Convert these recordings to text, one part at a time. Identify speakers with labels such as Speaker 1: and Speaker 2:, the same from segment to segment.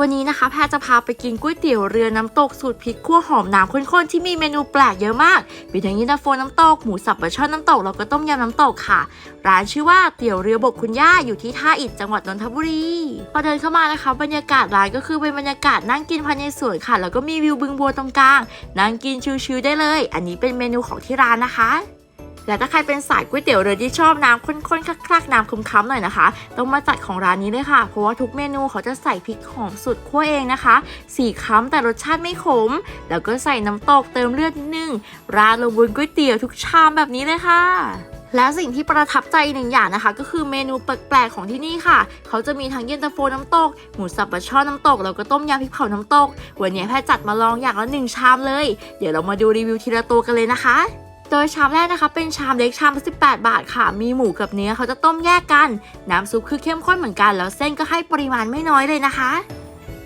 Speaker 1: วันนี้นะคะแพรจะพาไปกินก๋วยเตี๋ยวเรือน้ำตกสูตรพริกคั่วหอมน้ำข้นๆที่มีเมนูแปลกเยอะมากมีทั้งยินตาโฟน้ำตก หมูสับปลาช่อนน้ำตก แล้วก็ต้มยำน้ำตกค่ะ ร้านชื่อว่าเตี๋ยวเรือบกคุณย่าอยู่ที่ท่าอิฐจังหวัดนนทบุรี พอเดินเข้ามานะคะ บรรยากาศร้านก็คือเป็นบรรยากาศนั่งกินภายในสวนค่ะ แล้วก็มีวิวบึงบัวตรงกลาง นั่งกินชิวๆได้เลย อันนี้เป็นเมนูของที่ร้านนะคะ และถ้าใครเป็นสายก๋วยเตี๋ยวเรือที่ชอบน้ำข้นๆคลักๆน้ำค้ำๆหน่อยนะคะ ต้องมาจัดของร้านนี้เลยค่ะ เพราะว่าทุกเมนูเขาจะใส่พริกหอมสุดคั่วเองนะคะสีค้ำแต่รสชาติไม่ขม แล้วก็ใส่น้ำตกเติมเลือดนิดนึงราดลงบนก๋วยเตี๋ยวทุกชามแบบนี้เลยค่ะและสิ่งที่ประทับใจหนึ่งอย่างนะคะ ก็คือเมนูแปลกๆของที่นี่ค่ะ เขาจะมีทั้งเย็นตาโฟน้ำตก หมูสับปะช่อน้ำตก แล้วก็ต้มยำพริกเผาน้ำตก วันนี้แพทย์จัดมาลองอย่างละหนึ่งชามเลย เดี๋ยวเรามาดูรีวิวทีละตัวกันเลยนะคะ ดยชามแรกนะคะเป็นชามเล็กชามละ18 บาทค่ะ มีหมูกับเนื้อเขาจะต้มแยกกัน น้ำซุปคือเข้มข้นเหมือนกัน แล้วเส้นก็ให้ปริมาณไม่น้อยเลยนะคะ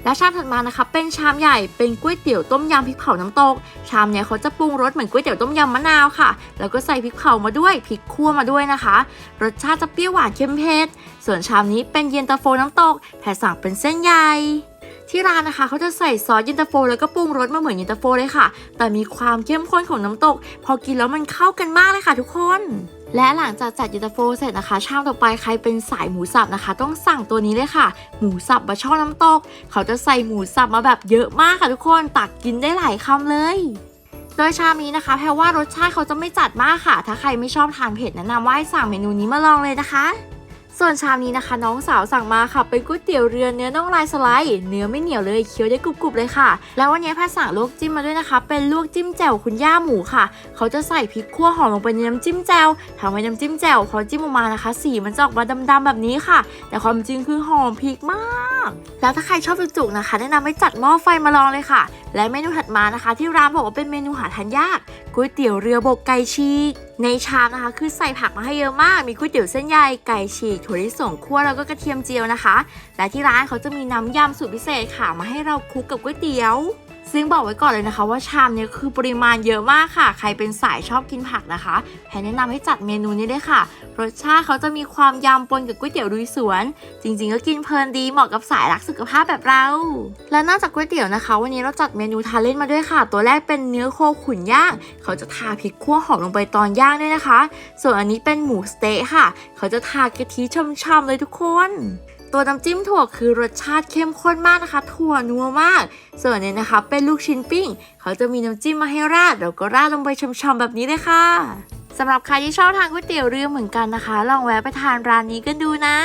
Speaker 1: และชามถัดมานะคะเป็นชามใหญ่เป็นก๋วยเตี๋ยวต้มยำพริกเผาน้ำตก ชามเนี้ยเขาจะปรุงรสเหมือนก๋วยเตี๋ยวต้มยำมะนาวค่ะ แล้วก็ใส่พริกเผามาด้วยพริกคั่วมาด้วยนะคะ รสชาติจะเปรี้ยวหวานเค็มเผ็ดส่วนชามนี้เป็นเย็นตาโฟน้ำตกแผ่สั่งเป็นเส้นใหญ่ ที่ร้านนะคะเขาจะใส่ซอสเย็นตาโฟ แล้วก็ปรุงรสมาเหมือนเย็นตาโฟเลยค่ะ แต่มีความเข้มข้นของน้ำตก พอกินแล้วมันเข้ากันมากเลยค่ะทุกคนและหลังจากจัดเย็นตาโฟเสร็จนะคะ ชามต่อไปใครเป็นสายหมูสับนะคะ ต้องสั่งตัวนี้เลยค่ะ หมูสับบะช่อน้ำตก เขาจะใส่หมูสับมาแบบเยอะมากค่ะทุกคนตักกินได้หลายคำเลย โดยชามนี้นะคะแพรว่ารสชาติเขาจะไม่จัดมากค่ะ ถ้าใครไม่ชอบทานเผ็ดแนะนำว่าให้สั่งเมนูนี้มาลองเลยนะคะ ส่วนชามนี้นะคะ น้องสาวสั่งมาค่ะเป็นก๋วยเตี๋ยวเรือเนื้อน่องลายสไลด์เนื้อไม่เหนียวเลยเคี้ยวได้กรุบๆเลยค่ะ แล้ววันนี้แพทย์สั่งลวกจิ้มมาด้วยนะคะ เป็นลวกจิ้มแจ่วคุณย่าหมูค่ะ เขาจะใส่พริกขั่วหอมลงไปในน้ำจิ้มแจ่วทำให้น้ำจิ้มแจ่วพอจิ้มออกมานะคะ สีมันจะออกมาดำๆแบบนี้ค่ะ แต่ความจริงคือหอมพริกมาก แล้วถ้าใครชอบจุกๆนะคะ แนะนำให้จัดหม้อไฟมาลองเลยค่ะ และเมนูถัดมานะคะ ที่ร้านบอกว่าเป็นเมนูหาทานยากก๋วยเตี๋ยวเรือบกไก่ฉีก ในชามนะคะคือใส่ผักมาให้เยอะมาก มีก๋วยเตี๋ยวเส้นใหญ่ไก่ฉีกถั่วลิสงคั่วแล้วก็กระเทียมเจียวนะคะ และที่ร้านเขาจะมีน้ำยำสูตรพิเศษค่ะมาให้เราคลุกกับก๋วยเตี๋ยว ซึ่งบอกไว้ก่อนเลยนะคะว่าชามนี้คือปริมาณเยอะมากค่ะ ใครเป็นสายชอบกินผักนะคะแพนแนะนำให้จัดเมนูนี้ด้วยค่ะ รสชาติเขาจะมีความยำปนกับก๋วยเตี๋ยวดุยสวน จริง ๆ ก็กินเพลินดีเหมาะกับสายรักสุขภาพแบบเรา และนอกจากก๋วยเตี๋ยวนะคะ วันนี้เราจัดเมนูทานเล่นมาด้วยค่ะ ตัวแรกเป็นเนื้อโคขุนย่าง เขาจะทาพริกขั่วหอมลงไปตอนย่างด้วยนะคะ ส่วนอันนี้เป็นหมูสเต๊ะค่ะ เขาจะทากะทิช่ำๆเลยทุกคน ตัวน้ำจิ้มถั่วคือรสชาติเข้มข้นมากนะคะ ถั่วนัวมาก ส่วนนี้นะคะ เป็นลูกชิ้นปิ้ง เขาจะมีน้ำจิ้มมาให้ราดแล้วก็ราดลงไปช่ำๆแบบนี้เลยค่ะสำหรับใครที่ชอบทานก๋วยเตี๋ยวเรือเหมือนกันนะคะ ลองแวะไปทานร้านนี้กันดูนะ